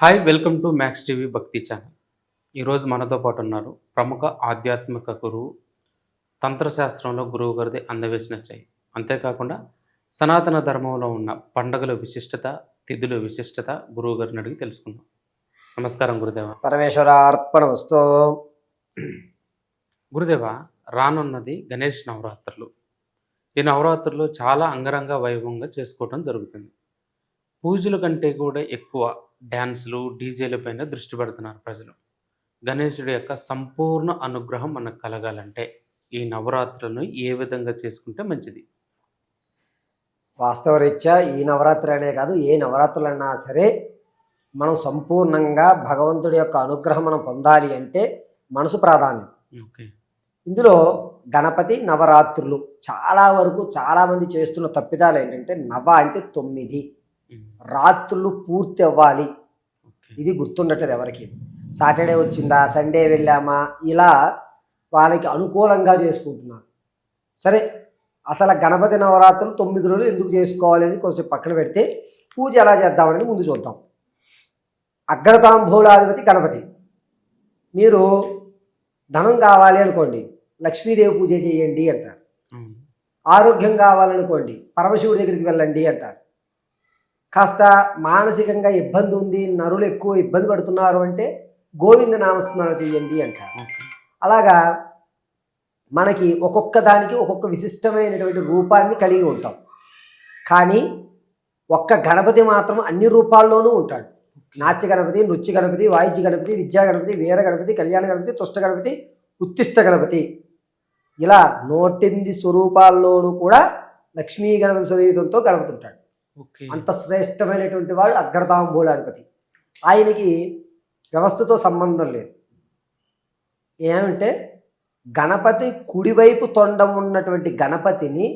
Hi welcome to Max TV Bhakti channel ఈరోజు మనతో పాటు ఉన్నారు ప్రముఖ ఆధ్యాత్మిక గురువు తంత్రశాస్త్రంలో గురువు గారిది అందవేసిన చేయి. అంతేకాకుండా సనాతన ధర్మంలో ఉన్న పండగల విశిష్టత తిథుల విశిష్టత గురువు గారిని అడిగి తెలుసుకుందాం. నమస్కారం గురుదేవ. పరమేశ్వరార్పణ వస్తు గురుదేవ రానున్నది గణేష్ నవరాత్రులు. ఈ నవరాత్రులు చాలా అంగరంగ వైభవంగా చేసుకోవడం జరుగుతుంది. పూజల కంటే కూడా ఎక్కువ డ్యాన్సులు డీజేల పైన దృష్టి పెడుతున్నారు ప్రజలు. గణేశుడి యొక్క సంపూర్ణ అనుగ్రహం మనకు కలగాలంటే ఈ నవరాత్రులను ఏ విధంగా చేసుకుంటే మంచిది? వాస్తవరీత్యా ఈ నవరాత్రి అనే కాదు ఏ నవరాత్రులు అన్నా సరే మనం సంపూర్ణంగా భగవంతుడి యొక్క అనుగ్రహం మనం పొందాలి అంటే మనసు ప్రాధాన్యం. ఓకే. ఇందులో గణపతి నవరాత్రులు చాలా వరకు చాలామంది చేస్తున్న తప్పిదాలు ఏంటంటే నవ అంటే తొమ్మిది. రాత్రులు పూర్తి అవ్వాలి ఇది గుర్తుండట్లేదు ఎవరికి. సాటర్డే వచ్చిందా సండే వెళ్ళామా ఇలా వాళ్ళకి అనుకూలంగా చేసుకుంటున్నారు. సరే అసలు గణపతి నవరాత్రులు తొమ్మిది రోజులు ఎందుకు చేసుకోవాలి అనేది కొంచెం పక్కన పెడితే పూజ ఎలా చేద్దామనేది ముందు చూద్దాం. అగ్రతాంబూలాధిపతి గణపతి. మీరు ధనం కావాలి అనుకోండి లక్ష్మీదేవి పూజ చేయండి అంటారు. ఆరోగ్యం కావాలనుకోండి పరమశివుడి దగ్గరికి వెళ్ళండి అంటారు. కాస్త మానసికంగా ఇబ్బంది ఉంది నరులు ఎక్కువ ఇబ్బంది పడుతున్నారు అంటే గోవింద నామస్మరణ చేయండి అంటారు. అలాగా మనకి ఒక్కొక్క దానికి ఒక్కొక్క విశిష్టమైనటువంటి రూపాన్ని కలిగి ఉంటాం. కానీ ఒక్క గణపతి మాత్రం అన్ని రూపాల్లోనూ ఉంటాడు. నాట్య గణపతి నృత్య గణపతి వాయిద్య గణపతి విద్యా గణపతి వీర గణపతి కళ్యాణ గణపతి తుష్ట గణపతి ఉత్తిష్ట గణపతి. ఇలా నూటెనిమిది స్వరూపాల్లోనూ కూడా లక్ష్మీ గణపతి స్వరూపంతో గణపతి ఉంటాడు. అంత శ్రేష్టమైనటువంటి వాడు అగ్రతాంబూలాధిపతి. ఆయనకి వ్యవస్థతో సంబంధం లేదు. ఏమంటే గణపతి కుడివైపు తొండం ఉన్నటువంటి గణపతిని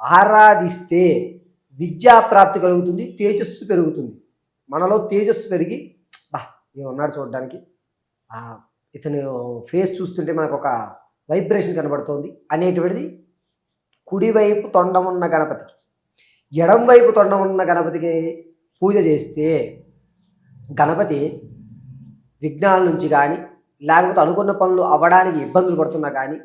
ఆరాధిస్తే విద్యా ప్రాప్తి కలుగుతుంది తేజస్సు పెరుగుతుంది. మనలో తేజస్సు పెరిగి బా ఏమన్నాడు చూడడానికి. ఇతను ఫేస్ చూస్తుంటే మనకు ఒక వైబ్రేషన్ కనబడుతోంది. అనేటువంటిది కుడివైపు తొండం ఉన్న గణపతికి. ఎడం వైపు తొండం ఉన్న గణపతికి పూజ చేస్తే గణపతి విఘ్నాల నుంచి కానీ లేకపోతే అనుకున్న పనులు అవ్వడానికి ఇబ్బందులు పడుతున్నా కానీ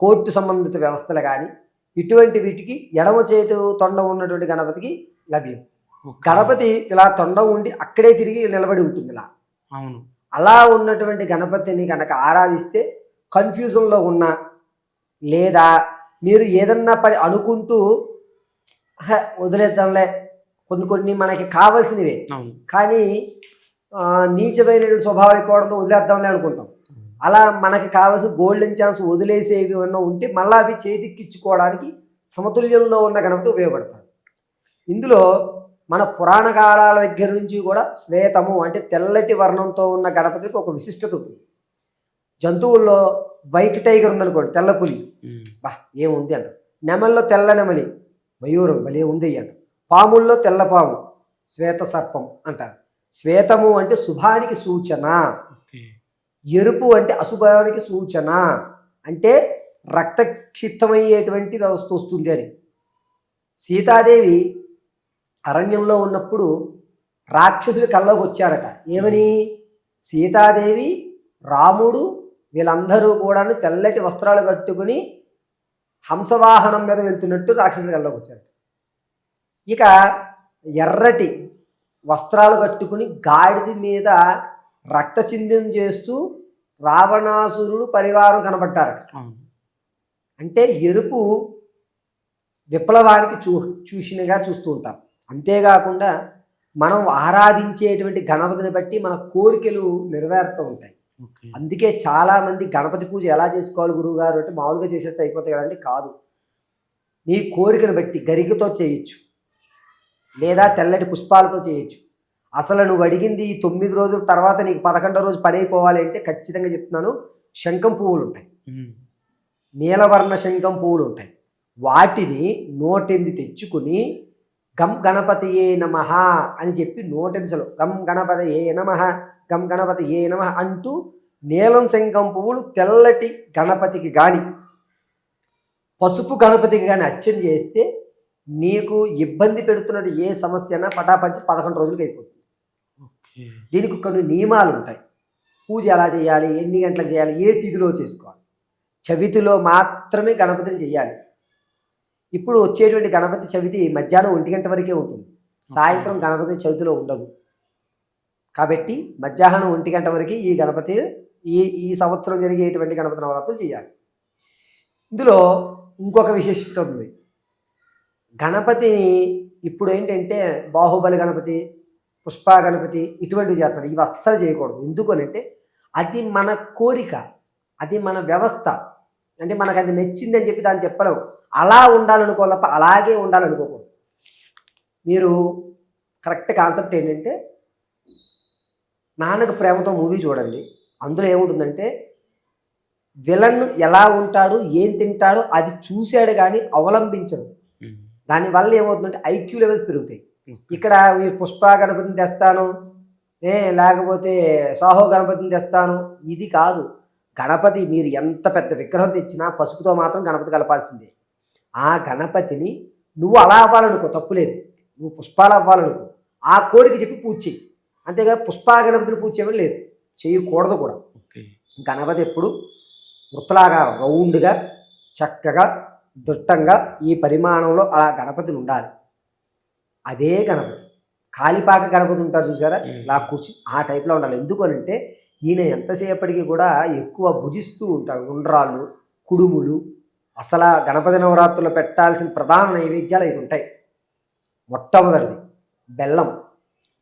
కోర్టు సంబంధిత వ్యవస్థలు కానీ ఇటువంటి వీటికి ఎడమ చేతు తొండం ఉన్నటువంటి గణపతికి లభ్యం. గణపతి ఇలా తొండం ఉండి అక్కడే తిరిగి నిలబడి ఉంటుంది ఇలా. అవును. అలా ఉన్నటువంటి గణపతిని కనుక ఆరాధిస్తే కన్ఫ్యూజన్లో ఉన్న లేదా మీరు ఏదన్నా పని అనుకుంటూ "హ, వదిలేద్దాంలే. కొన్ని కొన్ని మనకి కావాల్సినవే. కానీ నీచమైన స్వభావం ఎక్కువడంతో వదిలేద్దాంలే అనుకుంటాం. అలా మనకి కావాల్సిన గోల్డెన్ ఛాన్స్ వదిలేసేవి ఏమన్నా ఉంటే మళ్ళీ అవి చేతికిచ్చుకోవడానికి సమతుల్యంలో ఉన్న గణపతి ఉపయోగపడతాడు. ఇందులో మన పురాణ కాలాల దగ్గర నుంచి కూడా శ్వేతము అంటే తెల్లటి వర్ణంతో ఉన్న గణపతికి ఒక విశిష్టత ఉంది. జంతువుల్లో వైట్ టైగర్ ఉందనుకోండి తెల్ల పులి. బా ఏముంది అంట నెమల్లో తెల్ల నెమలి. మయూరం భలే ఉంది అంట పాముల్లో తెల్ల పాము శ్వేత సర్పం అంటారు. శ్వేతము అంటే శుభానికి సూచన. ఎరుపు అంటే అశుభానికి సూచన. అంటే రక్తక్షిప్తమయ్యేటువంటి వ్యవస్థ వస్తుంది అని. సీతాదేవి అరణ్యంలో ఉన్నప్పుడు రాక్షసులు కల్లోకి వచ్చారట. ఏమని? సీతాదేవి రాముడు వీళ్ళందరూ కూడా తెల్లటి వస్త్రాలు కట్టుకుని హంసవాహనం మీద వెళ్తున్నట్టు రాక్షసుల కల్లోకి వచ్చారట. ఇక ఎర్రటి వస్త్రాలు కట్టుకుని గాడిద మీద రక్తచిందం చేస్తూ రావణాసురుడు పరివారం కనబడ్డారట. అవును. అంటే ఎరుపు విప్లవానికి చూ చూసినగా చూస్తూ ఉంటాం. అంతేకాకుండా మనం ఆరాధించేటువంటి గణపతిని బట్టి మన కోరికలు నెరవేరుతూ ఉంటాయి. అందుకే చాలామంది గణపతి పూజ ఎలా చేసుకోవాలి గురువుగారు అంటే మామూలుగా చేసేస్తే అయిపోతాయి కదండి? కాదు. నీ కోరికను బట్టి గరికతో చేయొచ్చు. లేదా తెల్లటి పుష్పాలతో చేయొచ్చు. అసలు నువ్వు అడిగింది ఈ తొమ్మిది రోజుల తర్వాత నీకు పదకొండో రోజు పని అయిపోవాలి అంటే ఖచ్చితంగా చెప్తున్నాను శంఖం పువ్వులు ఉంటాయి. నీలవర్ణ శంఖం పువ్వులు ఉంటాయి. వాటిని నోటెంది తెచ్చుకుని గం గణపతి ఏ నమ అని చెప్పి నోటెంసలు గం గణపతి ఏ నమ గం గణపతి ఏ నమ అంటూ నీలం శంఖం పువ్వులు తెల్లటి గణపతికి గాని పసుపు గణపతికి కానీ అర్చన చేస్తే నీకు ఇబ్బంది పెడుతున్నట్టు ఏ సమస్య అయినా పటాపంచి పదకొండు రోజులకి అయిపోతుంది. దీనికి కొన్ని నియమాలు ఉంటాయి. పూజ ఎలా చేయాలి ఎన్ని గంటలకు చేయాలి ఏ తిథిలో చేసుకోవాలి. చవితిలో మాత్రమే గణపతిని చేయాలి. ఇప్పుడు వచ్చేటువంటి గణపతి చవితి మధ్యాహ్నం ఒంటి గంట వరకే ఉంటుంది. సాయంత్రం గణపతి చవితిలో ఉండదు. కాబట్టి మధ్యాహ్నం ఒంటి గంట వరకు ఈ గణపతి ఈ ఈ సంవత్సరం జరిగేటువంటి గణపతి నవరాత్రులు చేయాలి. ఇందులో ఇంకొక విశిష్టత ఉంది. గణపతిని ఇప్పుడు ఏంటంటే బాహుబలి గణపతి పుష్ప గణపతి ఇటువంటివి చేస్తారు ఇవి అస్సలు చేయకూడదు. ఎందుకు అని అంటే అది మన కోరిక అది మన వ్యవస్థ. అంటే మనకు అది నచ్చిందని చెప్పి దాన్ని చెప్పలేం అలా ఉండాలనుకో తప్ప అలాగే ఉండాలనుకోకూడదు మీరు కరెక్ట్ కాన్సెప్ట్ ఏంటంటే నాన్నకు ప్రేమతో మూవీ చూడండి. అందులో ఏముంటుందంటే విలన్ ఎలా ఉంటాడు ఏం తింటాడో అది చూశాడు కానీ అవలంబించడు. దానివల్ల ఏమవుతుందంటే ఐక్యూ లెవెల్స్ పెరుగుతాయి. ఇక్కడ మీరు పుష్ప గణపతిని తెస్తాను ఏ లేకపోతే సాహో గణపతిని తెస్తాను ఇది కాదు. గణపతి మీరు ఎంత పెద్ద విగ్రహం తెచ్చినా పసుపుతో మాత్రం గణపతి కలపాల్సిందే. ఆ గణపతిని నువ్వు అలా అవ్వాలనుకో తప్పులేదు నువ్వు పుష్పాలు అవ్వాలనుకో. ఆ కోరిక చెప్పి పూజ చేయి అంతేగా పుష్ప గణపతిని పూజ చేయడం లేదు. చేయకూడదు కూడా. గణపతి ఎప్పుడు వృత్తలాగారం రౌండ్గా చక్కగా దుట్టంగా ఈ పరిమాణంలో అలా గణపతిని ఉండాలి. అదే గణపతి. కాలిపాక గణపతి ఉంటారు చూసారా ఇలా కూర్చి ఆ టైప్లో ఉండాలి. ఎందుకు అని అంటే ఈయన ఎంతసేపటికి కూడా ఎక్కువ భుజిస్తూ ఉంటాడు. ఉండ్రాళ్ళు కుడుములు అసలు గణపతి నవరాత్రులు పెట్టాల్సిన ప్రధాన నైవేద్యాలు ఐదు ఉంటాయి. మొట్టమొదటిది బెల్లం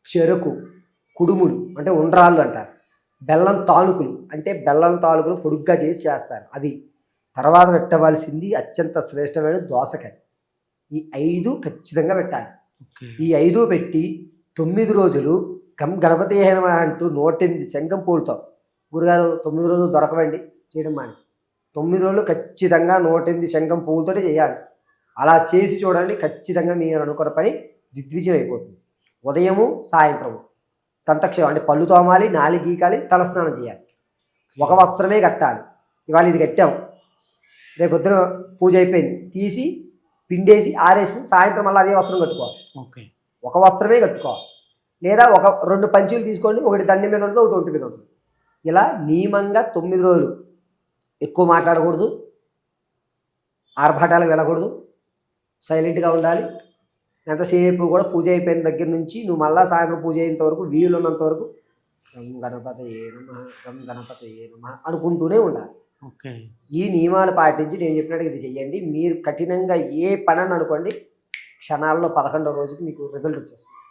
చెరుకు కుడుములు అంటే ఉండ్రాళ్ళు అంటారు బెల్లం తాలూకులు అంటే బెల్లం తాలూకులు పొడుగ్గా చేసి చేస్తారు అవి. తర్వాత పెట్టవలసింది అత్యంత శ్రేష్టమైన దోసకాయ. ఈ ఐదు ఖచ్చితంగా పెట్టాలి. ఈ ఐదు పెట్టి తొమ్మిది రోజులు గం గణపతి హేమ అంటూ నూటెనిమిది శంఖం పూలతో. గురుగారు తొమ్మిది రోజులు దొరకవండి చేయడం మాని. తొమ్మిది రోజులు ఖచ్చితంగా నూటెనిమిది శంఖం పువ్వులతోటి చేయాలి. అలా చేసి చూడండి ఖచ్చితంగా మీరు అనుకున్న పని దిగ్విజయం అయిపోతుంది. ఉదయము సాయంత్రము. దంతక్షేమం అంటే పళ్ళు తోమాలి నాలి గీకాలి తలస్నానం చేయాలి. ఒక వస్త్రమే కట్టాలి. ఇవాళ ఇది కట్టాం. రేపు పొద్దున పూజ అయిపోయింది. తీసి పిండేసి ఆరేసి సాయంత్రం మళ్ళీ అదే వస్త్రం కట్టుకోవాలి. ఓకే. ఒక వస్త్రమే కట్టుకోవాలి. లేదా ఒక రెండు పంచులు తీసుకోండి ఒకటి దండి మీద ఉంటుంది ఒకటి ఒంటి మీద ఉంటుంది. ఇలా నియమంగా తొమ్మిది రోజులు ఎక్కువ మాట్లాడకూడదు. ఆర్భాటాలకు వెళ్ళకూడదు. సైలెంట్గా ఉండాలి. ఎంతసేపు కూడా పూజ అయిపోయిన దగ్గర నుంచి నువ్వు మళ్ళా సాయంత్రం పూజ అయ్యేంత వరకు వీలున్నంత వరకు గం గణపతి ఏ నమ గం గణపతి ఏ నమ అనుకుంటూనే ఉండాలి. ఈ నియమాలు పాటించి నేను చెప్పినట్టు ఇది చెయ్యండి. మీరు కఠినంగా ఏ పని అని అనుకోండి క్షణాల్లో పదకొండవ రోజుకి మీకు రిజల్ట్ వచ్చేస్తుంది.